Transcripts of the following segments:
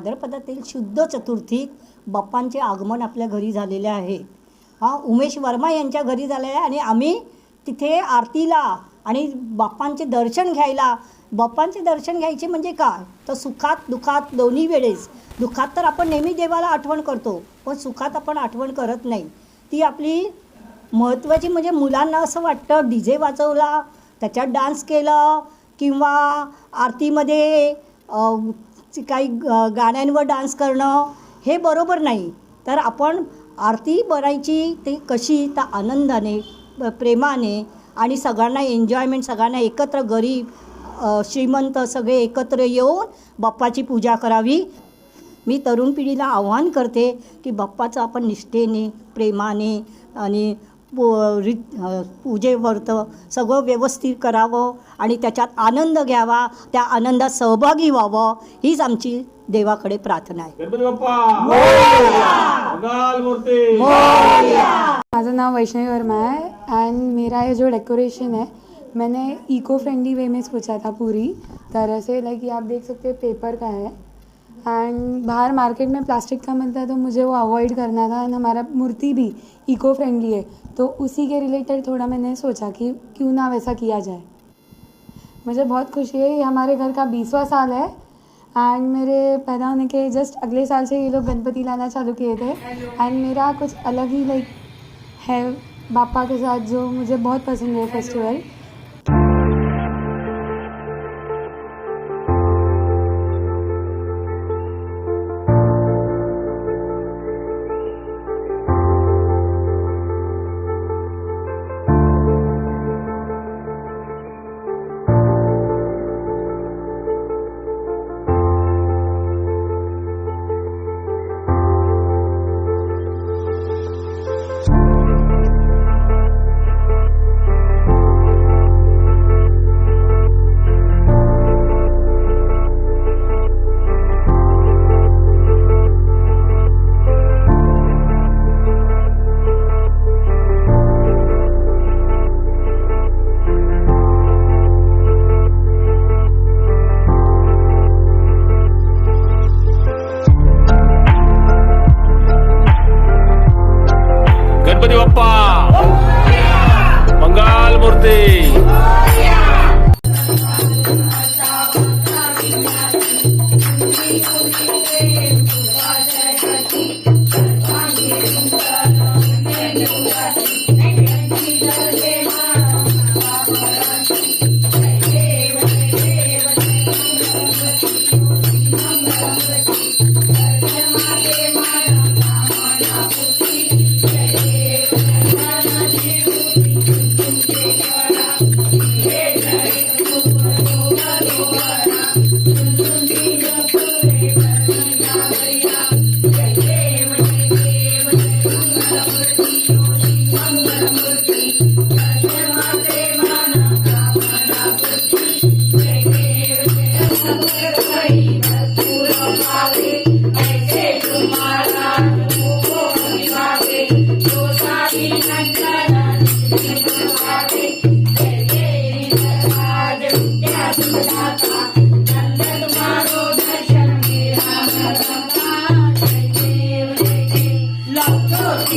भाद्रपदातील शुद्ध चतुर्थीत बाप्पांचे आगमन आपल्या घरी झालेले आहे. हा उमेश वर्मा यांच्या घरी झालेलं आहे आणि आम्ही तिथे आरतीला आणि बाप्पांचे दर्शन घ्यायला बाप्पांचे दर्शन घ्यायचे म्हणजे काय तर सुखात दुखात दोन्ही वेळेस. दुखात तर आपण नेहमी देवाला आठवण करतो पण सुखात आपण आठवण करत नाही. ती आपली महत्त्वाची म्हणजे मुलांना असं वाटतं डी जे वाजवला त्याच्यात डान्स केलं किंवा आरतीमध्ये काही ग- गाण्यांवर डान्स करणं हे बरोबर नाही. तर आपण आरती बनायची ते कशी? तर आनंदाने प्रेमाने आणि सगळ्यांना एन्जॉयमेंट सगळ्यांना एकत्र गरीब श्रीमंत सगळे एकत्र येऊन बाप्पाची पूजा करावी. मी तरुण पिढीला आव्हान करते की बाप्पाचं आपण निष्ठेने प्रेमाने आणि पू रि पूजेवर्त सगळं व्यवस्थित करावं आणि त्याच्यात आनंद घ्यावा त्या आनंदात सहभागी व्हावं हीच आमची देवाकडे प्रार्थना आहे. माझं नाव वैष्णवी वर्मा है एंड मेरा ये जो डेकोरेशन है मैंने इको फ्रेंडली वे में सोचा था पूरी. तरह से लाइक ये आप देख सकते हैं पेपर का है. एंड बाहर मार्केट में प्लास्टिक का मिलता है तो मुझे वो अवॉइड करना था एंड हमारा मूर्ति भी इको फ्रेंडली है। तो उसी के रिलेटेड थोड़ा मैंने सोचा कि क्यों ना वैसा किया जाए। मुझे बहुत खुशी है, ये हमारे घर का बीसवा साल है। एंड मेरे पैदा होने के जस्ट अगले साल से ये लोग गणपति लाना चालू किए थे। एंड मेरा कुछ अलग ही लाइक है बापा के साथ जो मुझे बहुत पसंद है festival voltei.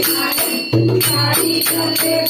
Hari Hari Hari